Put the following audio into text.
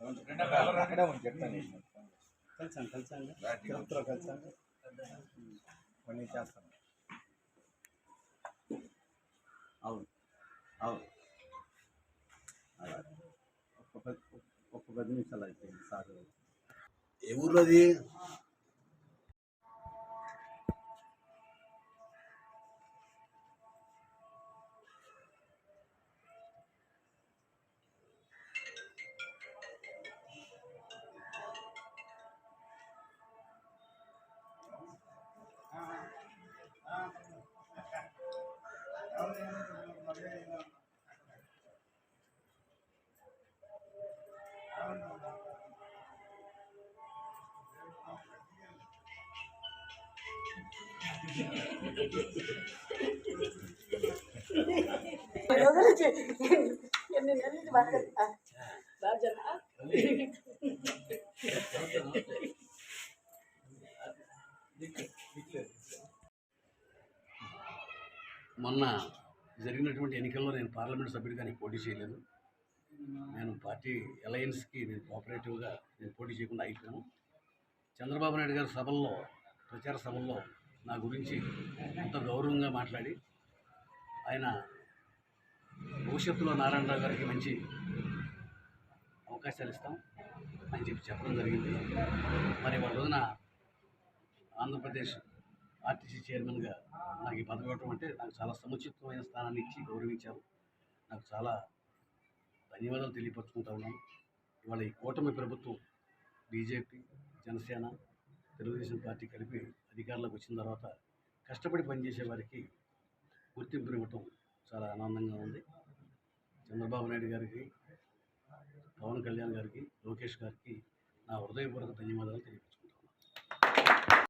అక్కడే చెప్తాను. కలిసాను కలిసాను తిరుపతిలో కలిసాను కొన్ని చేస్తాను అవును అవును. అలా. ఒక్క పది ఒక్క పది నిమిషాలు అయిపోయింది సార్. ఏ ఊర్లోది ఎన్ని నెలలు బాగా బాగా మొన్న జరిగినటువంటి ఎన్నికల్లో నేను పార్లమెంట్ సభ్యుడిగా నేను పోటీ చేయలేదు. నేను పార్టీ అలయన్స్కి నేను కోఆపరేటివ్గా నేను పోటీ చేయకుండా అయిపోయాను. చంద్రబాబు నాయుడు గారి సభల్లో ప్రచార సభల్లో నా గురించి ఎంతో గౌరవంగా మాట్లాడి ఆయన భవిష్యత్తులో నారాయణరావు గారికి మంచి అవకాశాలు ఇస్తాం అని చెప్పి చెప్పడం జరిగింది. మరి వాళ్ళ రోజున ఆంధ్రప్రదేశ్ ఆర్టీసీ చైర్మన్గా నాకు ఈ పదవి ఇవ్వటం అంటే నాకు చాలా సముచితమైన స్థానాన్ని ఇచ్చి గౌరవించారు. నాకు చాలా ధన్యవాదాలు తెలియపరుచుకుంటా ఉన్నాను. ఇవాళ ఈ కూటమి ప్రభుత్వం బీజేపీ జనసేన తెలుగుదేశం పార్టీ కలిపి అధికారంలోకి వచ్చిన తర్వాత కష్టపడి పనిచేసే వారికి గుర్తింపునివ్వటం చాలా ఆనందంగా ఉంది. చంద్రబాబు నాయుడు గారికి పవన్ కళ్యాణ్ గారికి లోకేష్ గారికి నా హృదయపూర్వక ధన్యవాదాలు తెలియదు